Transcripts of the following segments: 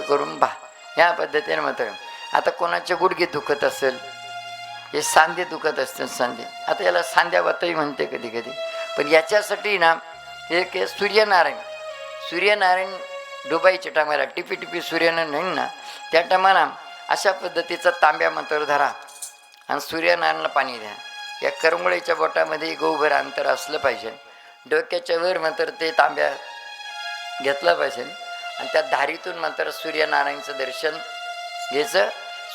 करून पहा. या पद्धतीने मात्र. आता कोणाचे गुडघे दुखत असेल हे सांधे दुखत असतील सांधे. आता याला सांध्यावातही म्हणते कधी कधी पण याच्यासाठी ना एक सूर्यनारायण. सूर्यनारायण डुबाईच्या टायमाला टिपी टिपी सूर्यनारायण ना त्या टायमाला अशा पद्धतीचा तांब्या मंत्र धरा. आणि सूर्यनारायणला पाणी द्या. या करमुळेच्या बोटामध्ये गोभर अंतर असलं पाहिजे. डोक्याच्या वर मात्र ते तांब्या घेतला पाहिजे. आणि त्या धारीतून मात्र सूर्यनारायणचं दर्शन घ्यायचं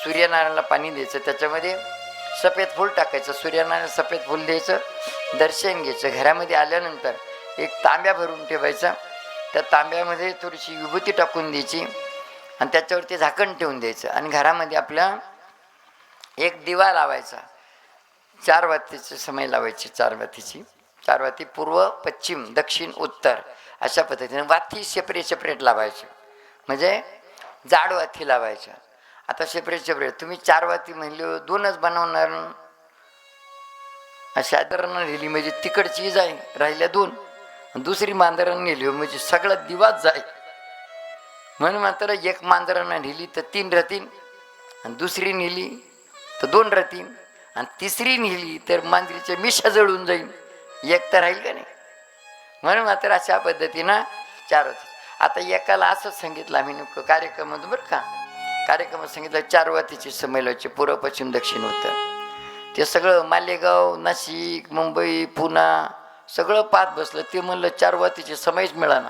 सूर्यनारायणला पाणी द्यायचं त्याच्यामध्ये सफेद फूल टाकायचं सूर्यनारायण सफेद फूल द्यायचं दर्शन घ्यायचं. घरामध्ये आल्यानंतर एक तांब्या भरून ठेवायचा त्या तांब्यामध्ये थोडीशी विभूती टाकून द्यायची आणि त्याच्यावरती झाकण ठेवून द्यायचं आणि घरामध्ये आपल्या एक दिवा लावायचा. चार वातीचे समय लावायची चार वातीची. चार वाती पूर्व पश्चिम दक्षिण उत्तर अशा पद्धतीने वाती सेपरेट सेपरेट लावायचे. म्हणजे जाड वाती लावायच्या. आता सेपरेट सेपरेट तुम्ही चार वाती म्हणले दोनच बनवणार. अशा लिहिली म्हणजे तिकडची जाय राहिल्या दोन. दुसरी मांजरानं नेली म्हणजे सगळा दिवाच जाय म्हणून मात्र एक मांजरानं नेली तर तीन रतीन. आणि दुसरी नेली तर दोन रतीन. आणि तिसरी नेली तर मांजरीच्या मिशा जळून जाईल एक तर राहील का नाही? म्हणून मात्र अशा पद्धतीनं चार होते. आता एकाला असंच सांगितलं आम्ही नेमकं कार्यक्रमात बरं का? कार्यक्रमात सांगितलं चार वातीची समयलाची पूर्व पश्चिम दक्षिण होतं. ते सगळं मालेगाव नाशिक मुंबई पुणा सगळं पाहत बसलं. ते म्हणलं चार वातीची समयच मिळाना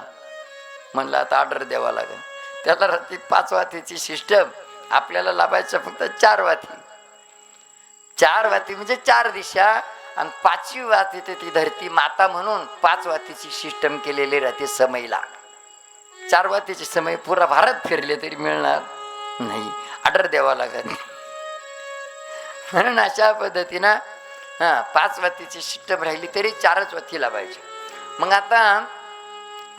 म्हणलं आता ऑर्डर द्यावा लागेल. त्याला राहते पाच वातीची सिस्टम आपल्याला लाभायचं फक्त चार वाती. चार वाती म्हणजे चार दिशा आणि पाचवी वात येते ती धरती माता म्हणून पाच वातीची सिस्टम केलेली राहते समयला चार वातीचे समय पुरा भारत फिरले तरी मिळणार नाही. आडर द्यावा लागत म्हणून अशा पद्धतीनं हां पाच वातीची सिस्टम राहिली तरी चारच वाती लावायची मग आता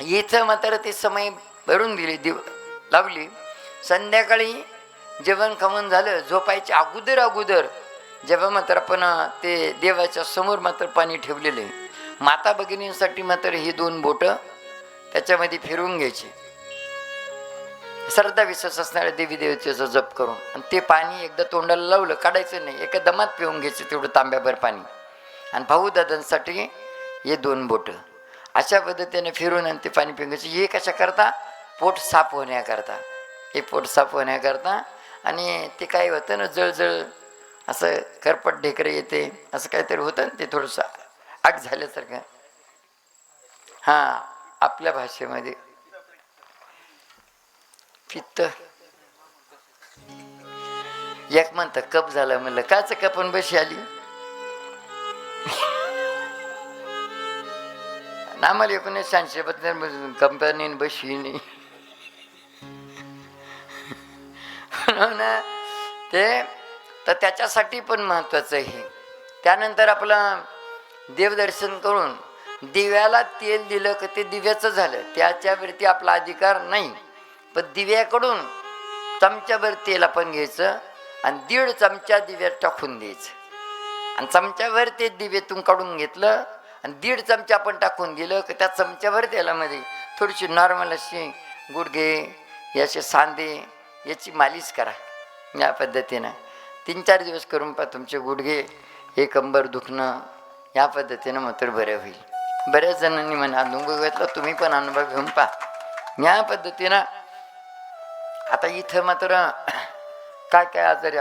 इथं मात्र ते समय भरून दिली दिव लावली. संध्याकाळी जेवण खावण झालं झोपायच्या अगोदर अगोदर जेव्हा मात्र आपण ते देवाच्या समोर मात्र पाणी ठेवलेलं आहे माता भगिनींसाठी मात्र ही दोन बोटं त्याच्यामध्ये फिरवून घ्यायची. श्रद्धा विश्वास असणाऱ्या देवी देवतेचा जप करून आणि ते पाणी एकदा तोंडाला लावलं काढायचं नाही एका दमात पिऊन घ्यायचं तेवढं तांब्याभर पाणी. आणि भाऊ दादांसाठी हे दोन बोटं. अशा पद्धतीने फिरून आणि ते पाणी पिऊन घ्यायचं. हे कशाकरता पोट साफ होण्याकरता. हे पोट साफ होण्याकरता आणि ते काय होतं ना जळजळ असं करपट ढेकरं येते असं काहीतरी होतं ना ते थोडंसं आग झाल्यासारखं. हां आपल्या भाषेमध्ये. पित्त. एक म्हणतं कप झाला म्हणलं काच कपन बशी आली? आम्हाला एकोणीस शहाऐंशी बद्दल कंपनी बशी नाही म्हणून ते तर त्याच्यासाठी पण महत्त्वाचं आहे. त्यानंतर आपलं देवदर्शन करून दिव्याला तेल दिलं का ते दिव्याचं झालं. त्याच्यावरती आपला अधिकार नाही. पण दिव्याकडून चमच्याभर तेल आपण घ्यायचं आणि दीड चमचा दिव्यात टाकून द्यायचं. आणि चमच्याभर ते दिव्यातून काढून घेतलं आणि दीड चमचा आपण टाकून दिलं की त्या चमच्याभर तेलामध्ये थोडीशी नॉर्मल अशी गुडघे याचे सांधे याची मालिश करा. या पद्धतीनं. तीन चार दिवस करून पहा तुमचे गुडघे हे कंबर दुखणं या पद्धतीनं मात्र बरं होईल. बऱ्याच जणांनी म्हणा अनुभव घेतला तुम्ही पण अनुभव घेऊन पहा. या पद्धतीनं आता इथं मात्र काय काय आजारी